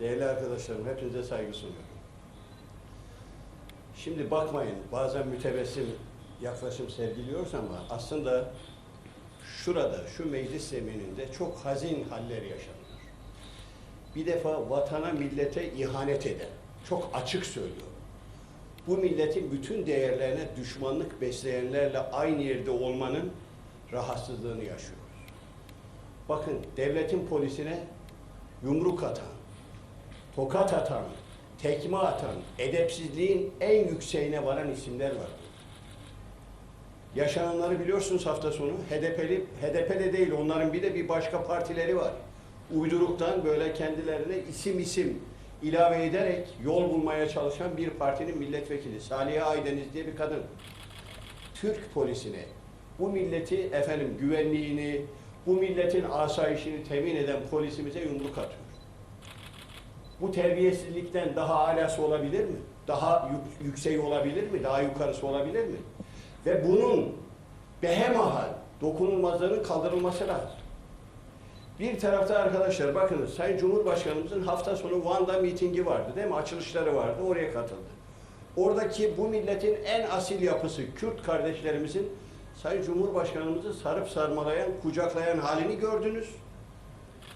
Değerli arkadaşlarım, hepinize saygı sunuyorum. Şimdi bakmayın, bazen mütebessim yaklaşım sergiliyoruz ama aslında şurada, şu meclis zemininde çok hazin haller yaşanıyor. Bir defa vatana, millete ihanet eden, çok açık söylüyorum. Bu milletin bütün değerlerine düşmanlık besleyenlerle aynı yerde olmanın rahatsızlığını yaşıyoruz. Bakın devletin polisine yumruk atan, tokat atan, tekme atan, edepsizliğin en yükseğine varan isimler var. Yaşananları biliyorsunuz hafta sonu. HDP'li, HDP'de değil onların bir de bir başka partileri var. Uyduruktan böyle kendilerine isim isim ilave ederek yol bulmaya çalışan bir partinin milletvekili Saliha Aydeniz diye bir kadın. Türk polisine bu milleti efendim güvenliğini, bu milletin asayişini temin eden polisimize yumruk atıyor. Bu terbiyesizlikten daha alası olabilir mi? Daha yük- yükseği olabilir mi? Daha yukarısı olabilir mi? Ve bunun behemahal dokunulmazlığının kaldırılması lazım. Bir tarafta arkadaşlar bakınız Sayın Cumhurbaşkanımızın hafta sonu Van'da mitingi vardı değil mi? Açılışları vardı. Oraya katıldı. Oradaki bu milletin en asil yapısı Kürt kardeşlerimizin Sayın Cumhurbaşkanımızı sarıp sarmalayan, kucaklayan halini gördünüz.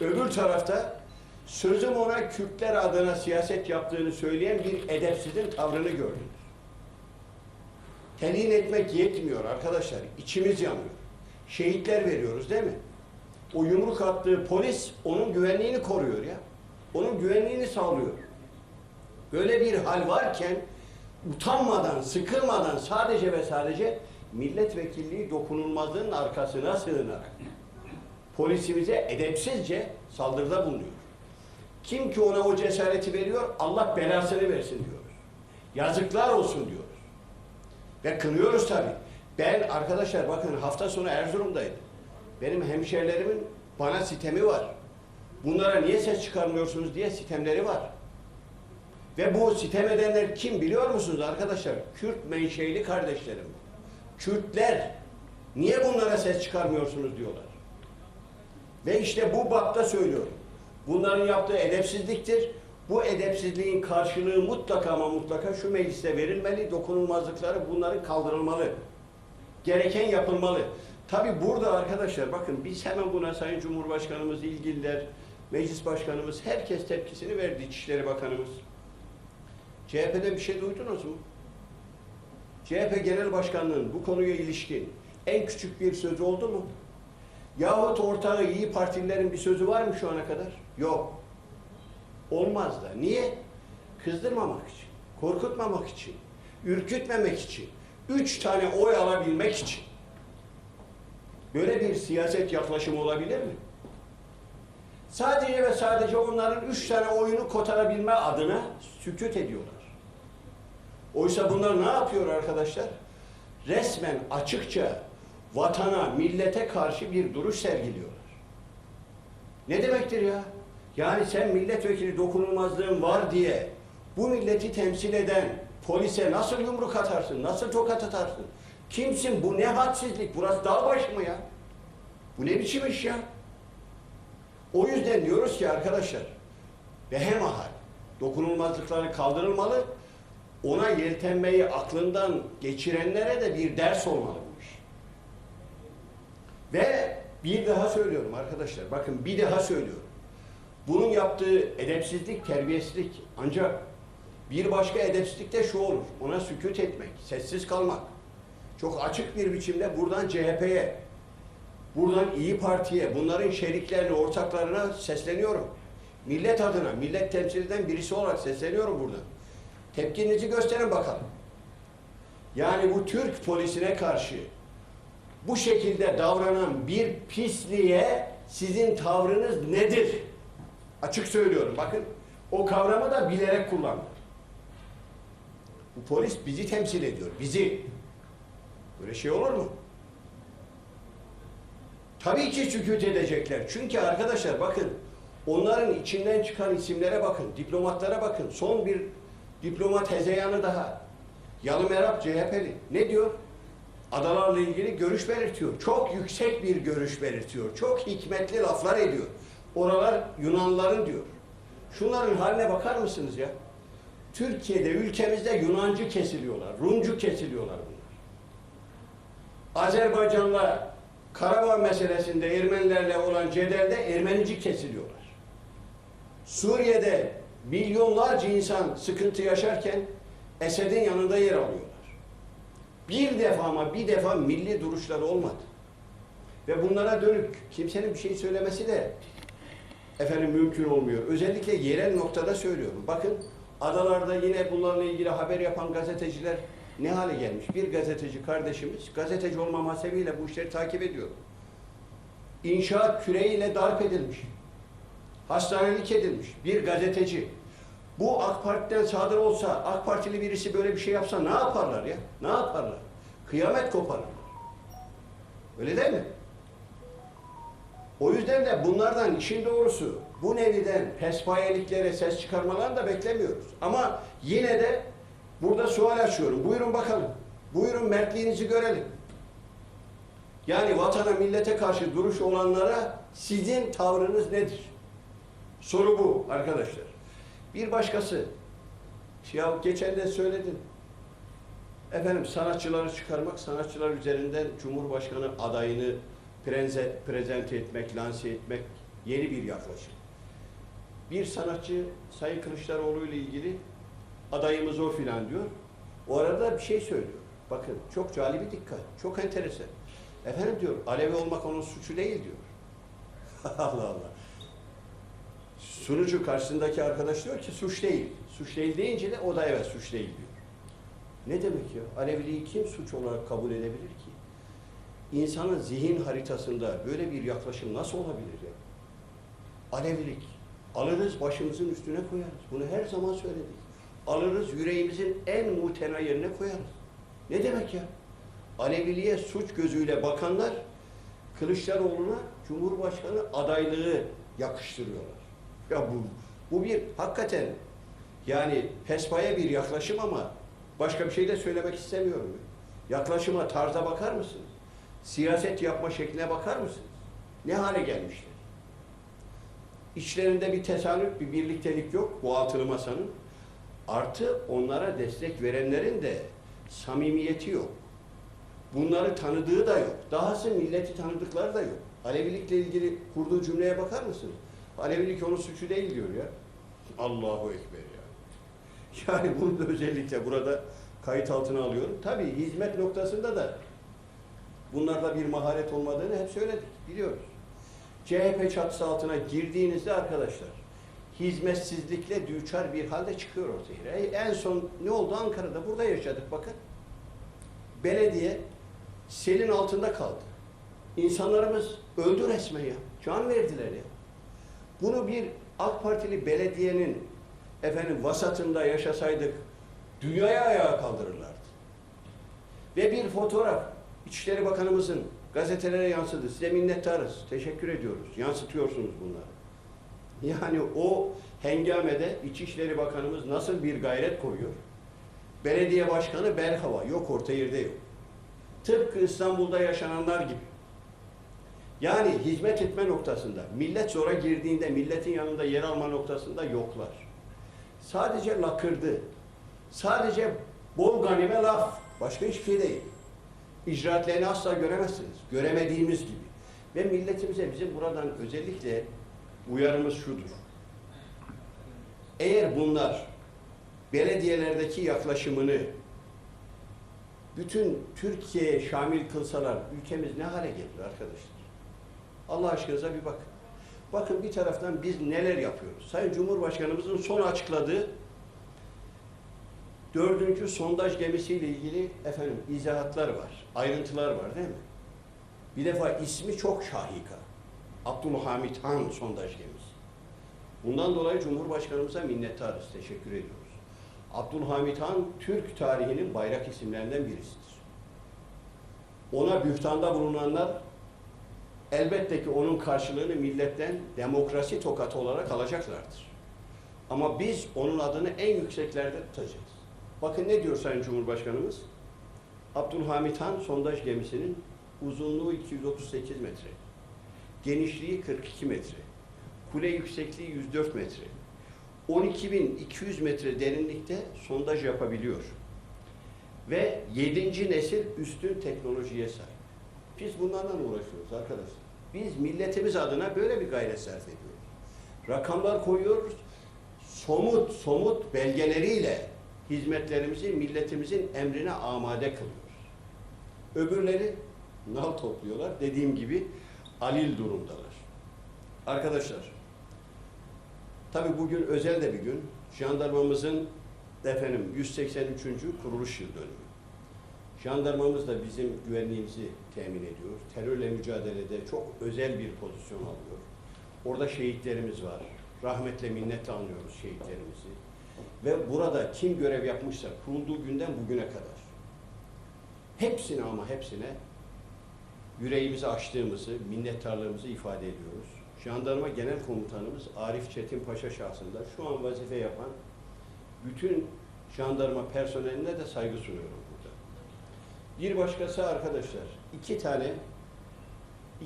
Öbür tarafta sözüm ona Kürtler adına siyaset yaptığını söyleyen bir edepsizin tavrını gördünüz. Telin etmek yetmiyor arkadaşlar. İçimiz yanıyor. Şehitler veriyoruz değil mi? O yumruk attığı polis onun güvenliğini koruyor ya. Onun güvenliğini sağlıyor. Böyle bir hal varken utanmadan, sıkılmadan sadece ve sadece milletvekilliği dokunulmazlığının arkasına sığınarak polisimize edepsizce saldırıda bulunuyor. Kim ki ona o cesareti veriyor, Allah belasını versin diyoruz. Yazıklar olsun diyoruz. Ve kınıyoruz tabii. Ben arkadaşlar bakın hafta sonu Erzurum'daydım. Benim hemşerilerimin bana sitemi var. Bunlara niye ses çıkarmıyorsunuz diye sitemleri var. Ve bu sitem edenler kim biliyor musunuz arkadaşlar? Kürt menşeli kardeşlerim. Kürtler niye bunlara ses çıkarmıyorsunuz diyorlar. Ve işte bu bapta söylüyorum. Bunların yaptığı edepsizliktir. Bu edepsizliğin karşılığı mutlaka ama mutlaka şu mecliste verilmeli. Dokunulmazlıkları bunların kaldırılmalı. Gereken yapılmalı. Tabi burada arkadaşlar bakın biz hemen buna Sayın Cumhurbaşkanımız, ilgililer, Meclis Başkanımız, herkes tepkisini verdi İçişleri Bakanımız. CHP'den bir şey duydunuz mu? CHP Genel Başkanlığı'nın bu konuya ilişkin en küçük bir sözü oldu mu? Yahut ortağı iyi Partililerin bir sözü var mı şu ana kadar? Yok. Olmaz da. Niye? Kızdırmamak için, korkutmamak için, ürkütmemek için, üç tane oy alabilmek için. Böyle bir siyaset yaklaşımı olabilir mi? Sadece ve sadece onların üç tane oyunu kotarabilme adına sükut ediyorlar. Oysa bunlar ne yapıyor arkadaşlar? Resmen açıkça vatana, millete karşı bir duruş sergiliyorlar. Ne demektir ya? Yani sen milletvekili dokunulmazlığın var diye bu milleti temsil eden polise nasıl yumruk atarsın, nasıl tokat atarsın? Kimsin? Bu ne hadsizlik? Burası dağ başı mı ya? Bu ne biçim iş ya? O yüzden diyoruz ki arkadaşlar, behemahal dokunulmazlıkları kaldırılmalı, ona yeltenmeyi aklından geçirenlere de bir ders olmalı bu iş. Ve bir daha söylüyorum arkadaşlar, bakın bir daha söylüyorum. Bunun yaptığı edepsizlik, terbiyesizlik ancak bir başka edepsizlik de şu olur, ona sükut etmek, sessiz kalmak. Çok açık bir biçimde buradan CHP'ye, buradan İyi Parti'ye, bunların şeriklerine, ortaklarına sesleniyorum. Millet adına, millet temsil eden birisi olarak sesleniyorum buradan. Tepkinizi gösterin bakalım. Yani bu Türk polisine karşı bu şekilde davranan bir pisliğe sizin tavrınız nedir? Açık söylüyorum bakın. O kavramı da bilerek kullandım. Bu polis bizi temsil ediyor, bizi. Böyle şey olur mu? Tabii ki sükut edecekler. Çünkü arkadaşlar bakın onların içinden çıkan isimlere bakın, diplomatlara bakın. Son bir diplomat hezeyanı daha. Yalı Merap CHP'li. Ne diyor? Adalarla ilgili görüş belirtiyor. Çok yüksek bir görüş belirtiyor. Çok hikmetli laflar ediyor. Oralar Yunanlıların diyor. Şunların haline bakar mısınız ya? Türkiye'de, ülkemizde Yunancı kesiliyorlar, Rumcu kesiliyorlar bunlar. Azerbaycan'la Karabağ meselesinde Ermenilerle olan cedelde Ermenici kesiliyorlar. Suriye'de milyonlarca insan sıkıntı yaşarken Esed'in yanında yer alıyorlar. Bir defa ama bir defa milli duruşları olmadı. Ve bunlara dönük kimsenin bir şey söylemesi de efendim mümkün olmuyor. Özellikle yerel noktada söylüyorum. Bakın adalarda yine bunlarla ilgili haber yapan gazeteciler ne hale gelmiş? Bir gazeteci kardeşimiz gazeteci olmam hasebiyle bu işleri takip ediyor. İnşaat küreğiyle darp edilmiş. Hastanelik edilmiş. Bir gazeteci. Bu AK Parti'den sadır olsa, AK Partili birisi böyle bir şey yapsa ne yaparlar ya? Ne yaparlar? Kıyamet koparırlar. Öyle değil mi? O yüzden de bunlardan işin doğrusu bu neviden pespayeliklere ses çıkarmalarını da beklemiyoruz. Ama yine de burada sual açıyorum. Buyurun bakalım. Buyurun mertliğinizi görelim. Yani vatana millete karşı duruş olanlara sizin tavrınız nedir? Soru bu arkadaşlar. Bir başkası. Ya geçen de söyledin. Efendim sanatçıları çıkarmak, sanatçılar üzerinden Cumhurbaşkanı adayını preze, prezente etmek, lanse etmek yeni bir yaklaşım. Bir sanatçı Sayın Kılıçdaroğlu ile ilgili adayımız o filan diyor. O arada bir şey söylüyor. Bakın çok calibi dikkat, çok enteresan. Efendim diyor, Alevi olmak onun suçu değil diyor. Allah Allah. Sunucu karşısındaki arkadaş diyor ki suç değil. Suç değil deyince de o da evet suç değil diyor. Ne demek ya? Aleviliği kim suç olarak kabul edebilir ki? İnsanın zihin haritasında böyle bir yaklaşım nasıl olabilir ya? Alevilik. Alırız başımızın üstüne koyarız. Bunu her zaman söyledik. Alırız yüreğimizin en muhtena yerine koyarız. Ne demek ya? Aleviliğe suç gözüyle bakanlar Kılıçdaroğlu'na Cumhurbaşkanı adaylığı yakıştırıyorlar. Ya bu, bu bir hakikaten yani pespaya bir yaklaşım ama başka bir şey de söylemek istemiyorum. Yaklaşıma, tarza bakar mısınız? Siyaset yapma şekline bakar mısınız? Ne hale gelmişler? İçlerinde bir tesanüt, bir birliktelik yok bu altılı masanın. Artı onlara destek verenlerin de samimiyeti yok. Bunları tanıdığı da yok. Dahası milleti tanıdıkları da yok. Alevilikle ilgili kurduğu cümleye bakar mısınız? Alevilik onun suçu değil diyor ya. Allahu Ekber ya. Yani bunu da özellikle burada kayıt altına alıyorum. Tabii hizmet noktasında da bunlarda bir maharet olmadığını hep söyledik, biliyoruz. CHP çatısı altına girdiğinizde arkadaşlar hizmetsizlikle düçar bir halde çıkıyor ortaya. En son ne oldu Ankara'da? Burada yaşadık bakın. Belediye selin altında kaldı. İnsanlarımız öldü resmen ya. Can verdiler ya. Bunu bir AK Partili belediyenin efendim vasatında yaşasaydık dünyaya ayağa kaldırırlardı. Ve bir fotoğraf İçişleri Bakanımızın gazetelere yansıdı. Size minnettarız. Teşekkür ediyoruz. Yansıtıyorsunuz bunları. Yani o hengamede İçişleri Bakanımız nasıl bir gayret koyuyor? Belediye Başkanı Berhava. Yok orta yerde yok. Tıpkı İstanbul'da yaşananlar gibi. Yani hizmet etme noktasında, millet zora girdiğinde milletin yanında yer alma noktasında yoklar. Sadece lakırdı, sadece bol ganime laf, başka hiçbir şey değil. İcraatlerini asla göremezsiniz, göremediğimiz gibi. Ve milletimize bizim buradan özellikle uyarımız şudur. Eğer bunlar belediyelerdeki yaklaşımını bütün Türkiye'ye şamil kılsalar ülkemiz ne hale gelir arkadaşlar? Allah aşkınıza bir bakın. Bakın bir taraftan biz neler yapıyoruz. Sayın Cumhurbaşkanımızın son açıkladığı dördüncü sondaj gemisiyle ilgili efendim izahatlar var, ayrıntılar var değil mi? Bir defa ismi çok şahika. Abdülhamit Han sondaj gemisi. Bundan dolayı Cumhurbaşkanımıza minnettarız, teşekkür ediyoruz. Abdülhamit Han Türk tarihinin bayrak isimlerinden birisidir. Ona bühtanda bulunanlar elbette ki onun karşılığını milletten demokrasi tokatı olarak alacaklardır. Ama biz onun adını en yükseklerde tutacağız. Bakın ne diyor Sayın Cumhurbaşkanımız? Abdülhamit Han sondaj gemisinin uzunluğu 238 metre, genişliği 42 metre, kule yüksekliği 104 metre, 12.200 metre derinlikte sondaj yapabiliyor. Ve 7. nesil üstün teknolojiye sahip. Biz bunlardan uğraşıyoruz arkadaşlar. Biz milletimiz adına böyle bir gayret sarf ediyoruz. Rakamlar koyuyoruz. Somut, somut belgeleriyle hizmetlerimizi milletimizin emrine amade kılıyoruz. Öbürleri nal topluyorlar. Dediğim gibi alil durumdalar. Arkadaşlar, tabi bugün özel de bir gün. Jandarmamızın efendim 183. kuruluş yıl dönümü. Jandarmamız da bizim güvenliğimizi temin ediyor. Terörle mücadelede çok özel bir pozisyon alıyor. Orada şehitlerimiz var. Rahmetle minnetle anıyoruz şehitlerimizi. Ve burada kim görev yapmışsa kurulduğu günden bugüne kadar hepsine ama hepsine yüreğimizi açtığımızı, minnettarlığımızı ifade ediyoruz. Jandarma Genel Komutanımız Arif Çetin Paşa şahsında şu an vazife yapan bütün jandarma personeline de saygı sunuyorum burada. Bir başkası arkadaşlar, iki tane,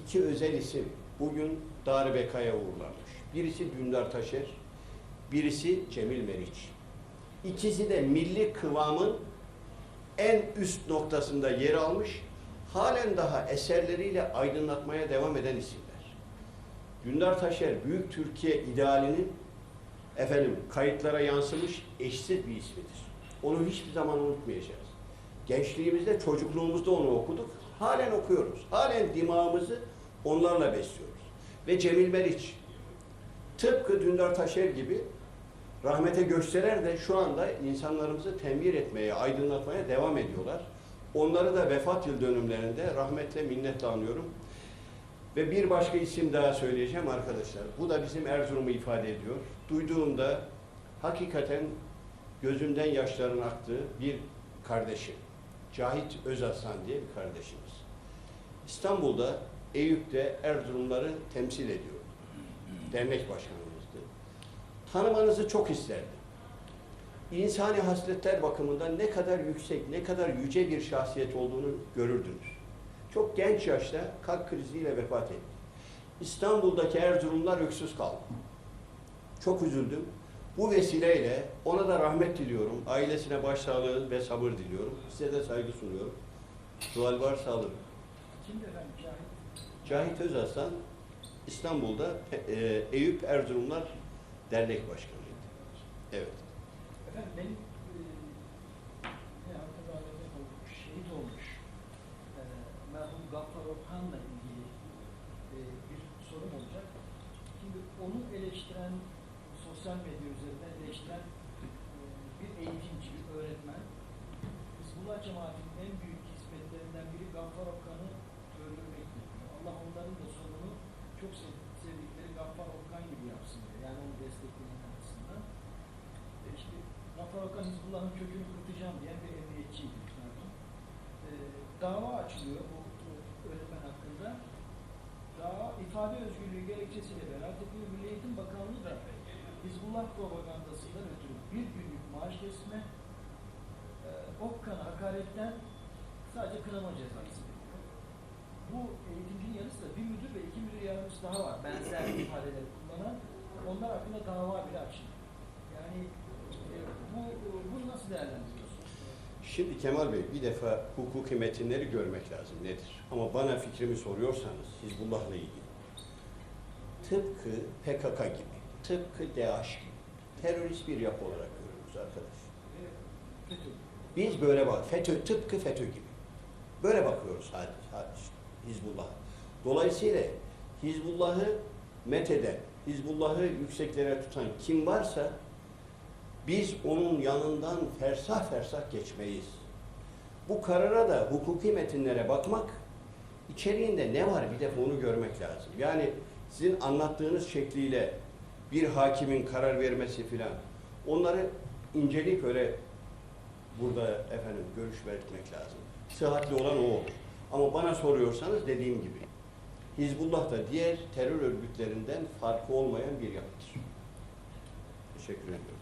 iki özel isim bugün Dar Beka'ya uğurlanmış. Birisi Dündar Taşer, birisi Cemil Meriç. İkisi de milli kıvamın en üst noktasında yer almış, halen daha eserleriyle aydınlatmaya devam eden isimler. Dündar Taşer, Büyük Türkiye idealinin efendim kayıtlara yansımış eşsiz bir ismidir. Onu hiçbir zaman unutmayacağız. Gençliğimizde, çocukluğumuzda onu okuduk. Halen okuyoruz. Halen dimağımızı onlarla besliyoruz. Ve Cemil Meriç, tıpkı Dündar Taşer gibi rahmete gösterer de şu anda insanlarımızı tembih etmeye, aydınlatmaya devam ediyorlar. Onları da vefat yıl dönümlerinde rahmetle minnetle anıyorum. Ve bir başka isim daha söyleyeceğim arkadaşlar. Bu da bizim Erzurum'u ifade ediyor. Duyduğumda hakikaten gözümden yaşların aktığı bir kardeşim. Cahit Özaslan diye bir kardeşimiz. İstanbul'da, Eyüp'te Erzurumları temsil ediyor. Dernek başkanımızdı. Tanımanızı çok isterdim. İnsani hasletler bakımından ne kadar yüksek, ne kadar yüce bir şahsiyet olduğunu görürdünüz. Çok genç yaşta kalp kriziyle vefat etti. İstanbul'daki Erzurumlar öksüz kaldı. Çok üzüldüm. Bu vesileyle ona da rahmet diliyorum. Ailesine başsağlığı ve sabır diliyorum. Size de saygı sunuyorum. Sual varsa alırım. Kimdi efendim Cahit? Cahit Özaslan İstanbul'da e, Eyüp Erzurumlar Dernek Başkanıydı. Evet. Efendim benim e, ne arkadaşlarım olmuş, şehit olmuş e, merhum Gaffar Orhan'la ilgili e, bir sorum olacak. Şimdi onu eleştiren, sosyal medya üzerinden eleştiren e, bir eğitimci, bir öğretmen Hizbullah cemaatinin en büyük hizmetlerinden biri Gaffar Orhan'ı öldürmektir. Allah onların da sonunu çok sev- sevdikleri Gaffar Orhan gibi diyor. Yani onu destekleyen açısından. E işte Orhan Hizbullah'ın kökünü kurtacağım diyen bir emniyetçiydi. zaten. E, dava açılıyor bu bu öğretmen hakkında. Dava ifade özgürlüğü gerekçesiyle beraat ediyor. Milli Eğitim Bakanlığı da Hizbullah propagandasından ötürü bir günlük maaş kesme, e, Okkan'a hakaretten sadece kınama cezası. Bu eğitimcinin yanı sıra bir müdür ve iki müdür yardımcısı daha var. Benzer ifadeleri kullanan. Onlar hakkında dava bile açıldı. Yani e, bu nasıl değerlendiriyorsunuz? Şimdi Kemal Bey bir defa hukuki metinleri görmek lazım nedir? Ama bana fikrimi soruyorsanız Hizbullah'la ilgili. Tıpkı PKK gibi, tıpkı DAEŞ gibi terörist bir yapı olarak görüyoruz arkadaş. Biz böyle bak, FETÖ tıpkı FETÖ gibi. Böyle bakıyoruz hadi, hadi Hizbullah'a. Dolayısıyla Hizbullah'ı metheden, Hizbullah'ı yükseklere tutan kim varsa biz onun yanından fersah fersah geçmeyiz. Bu karara da hukuki metinlere bakmak, içeriğinde ne var bir defa onu görmek lazım. Yani sizin anlattığınız şekliyle bir hakimin karar vermesi filan, onları inceleyip öyle burada efendim görüş belirtmek lazım. Sıhhatli olan o olur. Ama bana soruyorsanız dediğim gibi Hizbullah da diğer terör örgütlerinden farkı olmayan bir yapıdır. Teşekkür ediyorum.